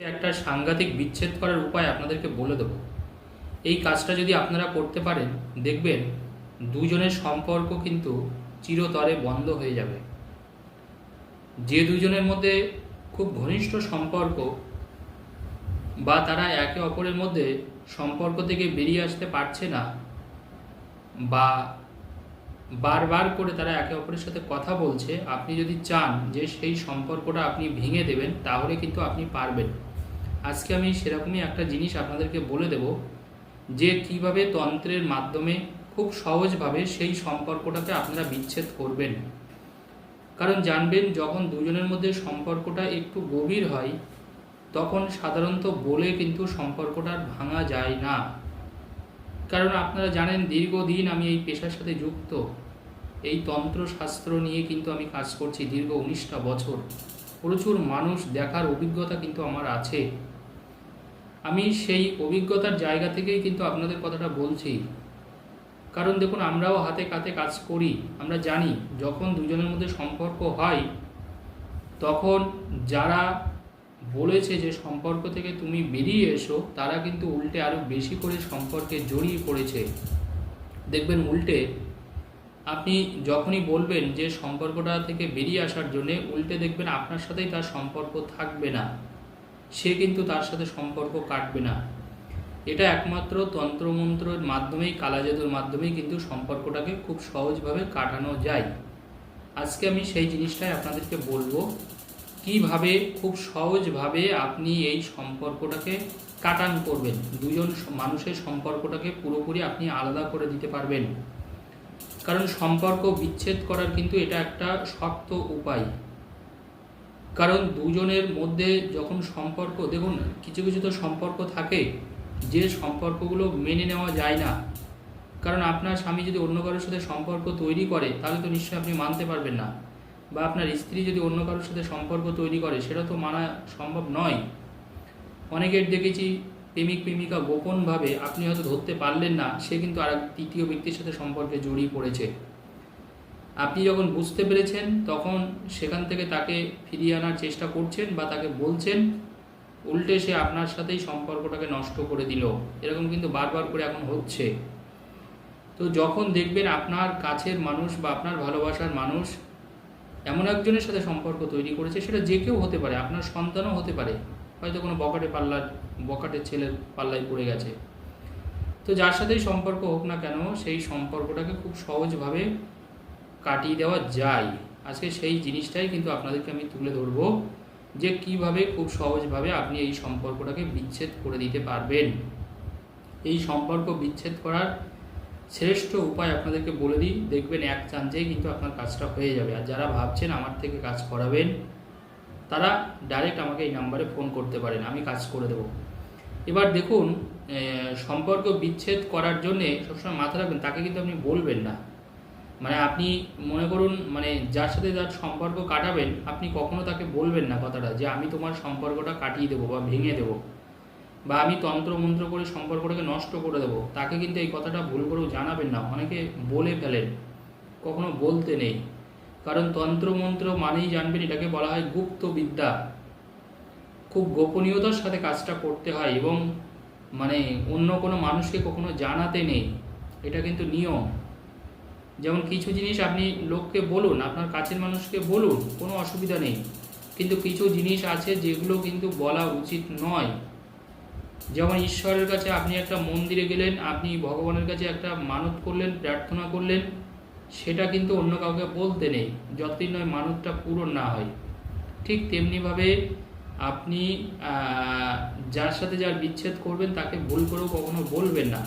একটা সাংঘাতিক বিচ্ছেদ করার উপায় আপনাদেরকে বলে দেবো। এই কাজটা যদি আপনারা করতে পারেন, দেখবেন দুজনের সম্পর্ক কিন্তু চিরতরে বন্ধ হয়ে যাবে। যে দুজনের মধ্যে খুব ঘনিষ্ঠ সম্পর্ক বা তারা একে অপরের মধ্যে সম্পর্ক থেকে বেরিয়ে আসতে পারছে না বা বারবার করে তারা একে অপরের সাথে কথা বলছে, আপনি যদি চান যে সেই সম্পর্কটা আপনি ভেঙে দেবেন, তাহলে কিন্তু আপনি পারবেন। আজকে আমি সেরকমই একটা জিনিস আপনাদেরকে বলে দেব, যে কীভাবে তন্ত্রের মাধ্যমে খুব সহজভাবে সেই সম্পর্কটাকে আপনারা বিচ্ছেদ করবেন। কারণ জানবেন, যখন দুজনের মধ্যে সম্পর্কটা একটু গভীর হয়, তখন সাধারণত বলে কিন্তু সম্পর্কটা ভাঙা যায় না। কারণ আপনারা জানেন, দীর্ঘদিন আমি এই পেশার সাথে যুক্ত। এই তন্ত্রশাস্ত্র নিয়ে কিন্তু আমি কাজ করছি দীর্ঘ উনিশটা বছর। প্রচুর মানুষ দেখার অভিজ্ঞতা কিন্তু আমার আছে। আমি সেই অভিজ্ঞতার জায়গা থেকেই কিন্তু আপনাদের কথাটা বলছি। কারণ দেখুন, আমরাও হাতে কাতে কাজ করি, আমরা জানি যখন দুজনের মধ্যে সম্পর্ক হয়, তখন যারা বলেছে যে সম্পর্ক থেকে তুমি বেরিয়ে এসো, তারা কিন্তু উল্টে আরও বেশি করে সম্পর্কে জড়িয়ে পড়েছে। দেখবেন উল্টে আপনি যখনই বলবেন যে সম্পর্কটা থেকে বেরিয়ে আসার জন্যে, উল্টে দেখবেন আপনার সাথেই তার সম্পর্ক থাকবে না। সে কিন্তু তার সাথে সম্পর্ক কাটবে না। এটা একমাত্র তন্ত্রমন্ত্রের মাধ্যমেই, কালাজাদুর মাধ্যমেই কিন্তু সম্পর্কটাকে খুব সহজভাবে কাটানো যায়। আজকে আমি সেই জিনিসটাই আপনাদেরকে বলব, কীভাবে, খুব সহজভাবে আপনি এই সম্পর্কটাকে কাটান করবেন। দুজন মানুষের সম্পর্কটাকে পুরোপুরি আপনি আলাদা করে দিতে পারবেন। কারণ সম্পর্ক বিচ্ছেদ করার কিন্তু এটা একটা শক্ত উপায়। কারণ দুজনের মধ্যে যখন সম্পর্ক, দেখুন, কিছু কিছু তো সম্পর্ক থাকে, যে সম্পর্কগুলো মেনে নেওয়া যায় না। কারণ আপনার স্বামী যদি অন্য কারোর সাথে সম্পর্ক তৈরি করে, তাহলে তো নিশ্চয়ই আপনি মানতে পারবেন না। বা আপনার স্ত্রী যদি অন্য কারোর সাথে সম্পর্ক তৈরি করে, সেটা তো মানা সম্ভব নয়। অনেকের দেখেছি, প্রেমিক, প্রেমিকা গোপনভাবে আপনি হয়তো ধরতে পারলেন না, সে কিন্তু আর তৃতীয় ব্যক্তির সাথে সম্পর্কে জড়িয়ে পড়েছে। আপনি যখন বুঝতে পেরেছেন, তখন সেখান থেকে তাকে ফিরিয়ে আনার চেষ্টা করছেন বা তাকে বলছেন, উল্টে সে আপনার সাথেই সম্পর্কটাকে নষ্ট করে দিল। এরকম কিন্তু বারবার করে এখন হচ্ছে। তো যখন দেখবেন আপনার কাছের মানুষ বা আপনার ভালোবাসার মানুষ এমন একজনের সাথে সম্পর্ক তৈরি করেছে, সেটা যে কেউ হতে পারে, আপনার সন্তানও হতে পারে। হয়তো কোনো বকাটে পাল্লার বকাটের ছেলের পাল্লায় পড়ে গেছে। তো যার সাথেই সম্পর্ক হোক না কেন, সেই সম্পর্কটাকে খুব সহজভাবে কাটিয়ে দেওয়া যায়। আজকে সেই জিনিসটাই কিন্তু আপনাদেরকে আমি তুলে ধরবো যে কীভাবে খুব সহজভাবে আপনি এই সম্পর্কটাকে বিচ্ছেদ করে দিতে পারবেন। এই সম্পর্ক বিচ্ছেদ করার শ্রেষ্ঠ উপায় আপনাদেরকে বলে দিই, দেখবেন এক চান্সেই কিন্তু আপনার কাজটা হয়ে যাবে। আর যারা ভাবছেন আমার থেকে কাজ করাবেন, তারা ডাইরেক্ট আমাকে এই নাম্বারে ফোন করতে পারেন, আমি কাজ করে দেবো। এবার দেখুন সম্পর্ক বিচ্ছেদ করার জন্যে সবসময় মাথা রাখবেন, তাকে কিন্তু আপনি বলবেন না। মানে আপনি মনে করুন মানে যার সাথে যার সম্পর্ক কাটাবেন আপনি কখনো তাকে বলবেন না কথাটা যে আমি তোমার সম্পর্কটা কাটিয়ে দেবো বা ভেঙে দেবো বা আমি তন্ত্র মন্ত্র করে সম্পর্কটাকে নষ্ট করে দেবো। তাকে কিন্তু এই কথাটা ভুল করেও জানাবেন না। অনেকে বলে ফেলেন কখনো বলতে নেই। কারণ তন্ত্র মন্ত্র মানেই জানবেন এটাকে বলা হয় গুপ্ত বিদ্যা। খুব গোপনীয়তার সাথে কাজটা করতে হয় এবং মানে অন্য কোনো মানুষকে কখনো জানাতে নেই। এটা কিন্তু নিয়ম। যেমন কিছু জিনিস আপনি লোককে বলুন, আপনার কাছের মানুষকে বলুন, কোনো অসুবিধা নেই। কিন্তু কিছু জিনিস আছে যেগুলো কিন্তু বলা উচিত নয়। যেমন ঈশ্বরের কাছে আপনি একটা মন্দিরে গেলেন, আপনি ভগবানের কাছে একটা মানত করলেন, প্রার্থনা করলেন, সেটা কিন্তু অন্য কাউকে বলতে নেই, যতদিন নয় মানতটা পূরণ না হয়। ঠিক তেমনিভাবে আপনি যার সাথে যার বিচ্ছেদ করবেন, তাকে ভুল করেও কখনো বলবেন না।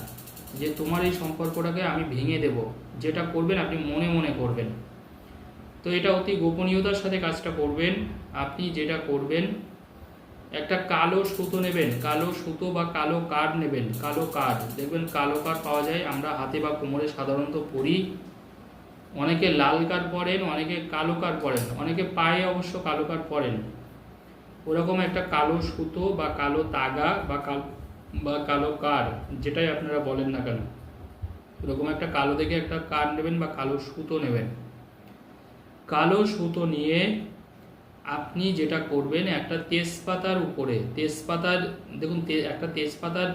যে তোমার এই সম্পর্কটাকে আমি ভেঙে দেব, যেটা করবেন আপনি মনে মনে করবেন। তো এটা অতি গোপনীয়তার সাথে কাজটা করবেন। আপনি যেটা করবেন, একটা কালো সুতো নেবেন, কালো সুতো বা কালো কার্ড নেবেন, কালো কার্ড। দেখবেন কালো কার্ড পাওয়া যায়, আমরা হাতে বা কোমরে সাধারণত পরি। অনেকে লাল কার্ড পরেন, অনেকে কালো কার্ড পরেন। অনেকে পায়ে অবশ্য কালো কার্ড পরেন। ওরকম একটা কালো সুতো বা কালো তাগা বা কালো বা কালো কার, যেটাই আপনারা বলেন না কেন, এরকম একটা কালো দেখে একটা কার নেবেন বা কালো সুতো নেবেন। কালো সুতো নিয়ে আপনি যেটা করবেন, একটা তেজপাতার উপরে, তেজপাতার, দেখুন একটা তেজপাতার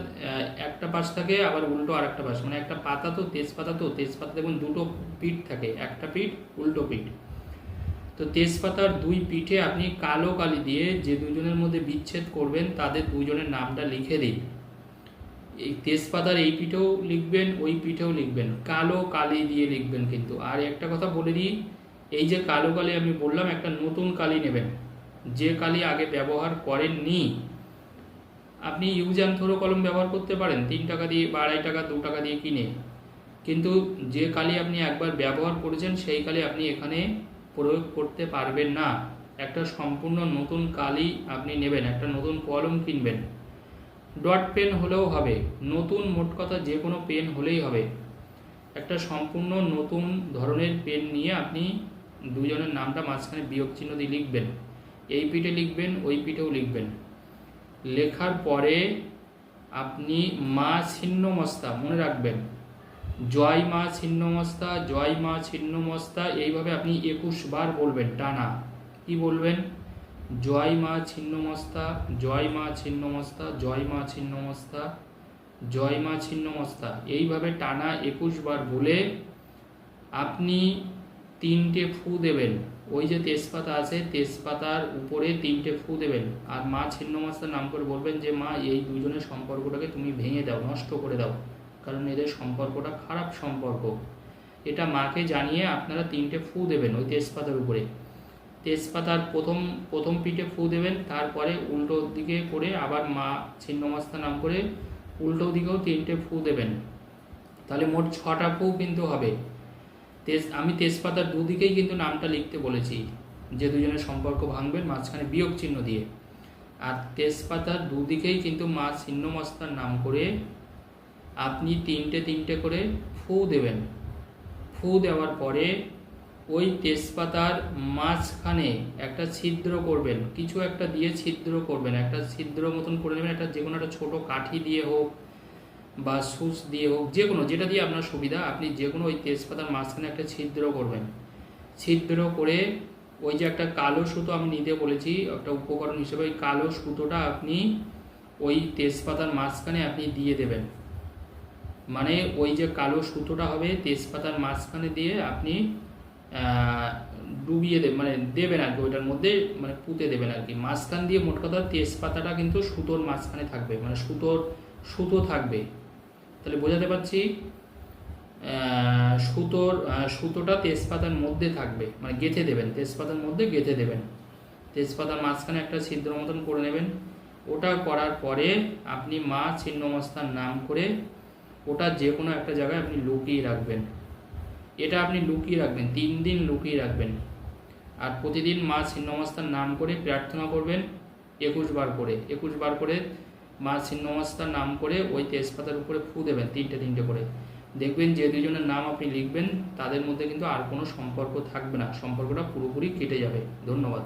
একটা পাশ থাকে, আবার উল্টো আর একটা পাশ মানে একটা পাতা তো, তেজপাতা তো, তেজপাতা দেখুন, দুটো পিঠ থাকে, একটা পিঠ, উল্টো পিঠ। তো তেজপাতার দুই পিঠে আপনি কালো কালি দিয়ে যে দুজনের মধ্যে বিচ্ছেদ করবেন, তাদের দুজনের নামটা লিখে দিন। এই তেজপাতার এই পিঠেও লিখবেন, ওই পিঠেও লিখবেন। কালো কালি দিয়ে লিখবেন কিন্তু। আর একটা কথা বলে দিই, এই যে কালো কালি আমি বললাম, একটা নতুন কালি নেবেন। যে কালি আগে ব্যবহার করেননি, আপনি ইউজ অ্যান্ড থ্রো কলম ব্যবহার করতে পারেন, তিন টাকা দিয়ে বা আড়াই টাকা, দু টাকা দিয়ে কিনে। কিন্তু যে কালি আপনি একবার ব্যবহার করেছেন, সেই কালি আপনি এখানে প্রয়োগ করতে পারবেন না। একটা সম্পূর্ণ নতুন কালি আপনি নেবেন, একটা নতুন কলম কিনবেন। ডট পেন হলেও হবে, নতুন মোট কথা যে কোনো পেন হলেই হবে। একটা সম্পূর্ণ নতুন ধরনের পেন নিয়ে আপনি দুজনের নামটা মাঝখানে বিয়োগ চিহ্ন দিয়ে লিখবেন। এই পিঠে লিখবেন, ওই পিঠেও লিখবেন। লেখার পরে আপনি মা ছিন্নমস্তা মনে রাখবেন। জয় মা ছিন্নমস্তা জয় মা ছিন্নমস্তা এইভাবে আপনি একুশ বার বলবেন, টানা। কি বলবেন? জয় মা ছিন্নমস্তা জয় মা ছিন্নমস্তা জয় মা ছিন্নমস্তা জয় মা ছিন্নমস্তা এইভাবে টানা একুশ বার বলে আপনি তিনটে ফু দেবেন। ওই যে তেজপাতা আছে, তেজপাতার উপরে তিনটে ফু দেবেন। আর মা ছিন্নমস্তার নাম করে বলবেন যে, মা, এই দুজনের সম্পর্কটাকে তুমি ভেঙে দাও, নষ্ট করে দাও। কারণ এদের সম্পর্কটা খারাপ সম্পর্ক। এটা মাকে জানিয়ে আপনারা তিনটে ফু দেবেন ওই তেজপাতার উপরে। তেজপাতার প্রথম প্রথম পিঠে ফু দেবেন, তারপরে উল্টো দিকে করে আবার মা ছিন্নমস্তা নাম করে উল্টো দিকেও তিনটে ফু দেবেন। তাহলে মোট ছটা ফু কিন্তু হবে। তেজ, আমি তেজপাতার দুদিকেই কিন্তু নামটা লিখতে বলেছি, যে দুজনের সম্পর্ক ভাঙবেন, মাঝখানে বিয়োগ চিহ্ন দিয়ে। আর তেজপাতার দুদিকেই কিন্তু মা ছিন্নমস্তার নাম করে আপনি তিনটে তিনটে করে ফু দেবেন। ফু দেওয়ার পরে ওই তেজপাতার মাঝখানে একটা ছিদ্র করবেন, কিছু একটা দিয়ে ছিদ্র করবেন, একটা ছিদ্র মতন করে নেবেন, একটা যে কোনো একটা ছোটো কাঠি দিয়ে হোক বা সুচ দিয়ে হোক, যে কোনো, যেটা দিয়ে আপনার সুবিধা, আপনি যে কোনো ওই তেজপাতার মাঝখানে একটা ছিদ্র করবেন। ছিদ্র করে ওই যে একটা কালো সুতো আমি নিতে বলেছি, একটা উপকরণ হিসেবে ওই কালো সুতোটা আপনি ওই তেজপাতার মাঝখানে আপনি দিয়ে দেবেন। মানে ওই যে কালো সুতোটা হবে, তেজপাতার মাঝখানে দিয়ে আপনি ডুবিয়ে দেবে মানে দেবেন আর কি, ওইটার মধ্যে মানে পুঁতে দেবেন আর কি। মাঝখান দিয়ে মোট কথা তেজপাতাটা কিন্তু সুতোর মাঝখানে থাকবে মানে সুতোর সুতো থাকবে। তাহলে বোঝাতে পারছি সুতোর সুতোটা তেজপাতার মধ্যে থাকবে মানে গেঁথে দেবেন, তেজপাতার মধ্যে গেঁথে দেবেন। তেজপাতার মাঝখানে একটা ছিদ্র মতন করে নেবেন। ওটা করার পরে আপনি মা ছিন্নমস্তার নাম করে ওটা যে কোনো একটা জায়গায় আপনি লুকিয়ে রাখবেন। এটা আপনি লুকিয়ে রাখবেন, তিন দিন লুকিয়ে রাখবেন। আর প্রতিদিন মা ছিন্নমস্তার নাম করে প্রার্থনা করবেন একুশ বার করে। একুশ বার করে মা ছিন্নমস্তার নাম করে ওই তেজপাতার উপরে ফু দেবেন, তিনটে তিনটে করে। দেখবেন যে দুজনের নাম আপনি লিখবেন, তাদের মধ্যে কিন্তু আর কোনো সম্পর্ক থাকবে না। সম্পর্কটা পুরোপুরি কেটে যাবে। ধন্যবাদ।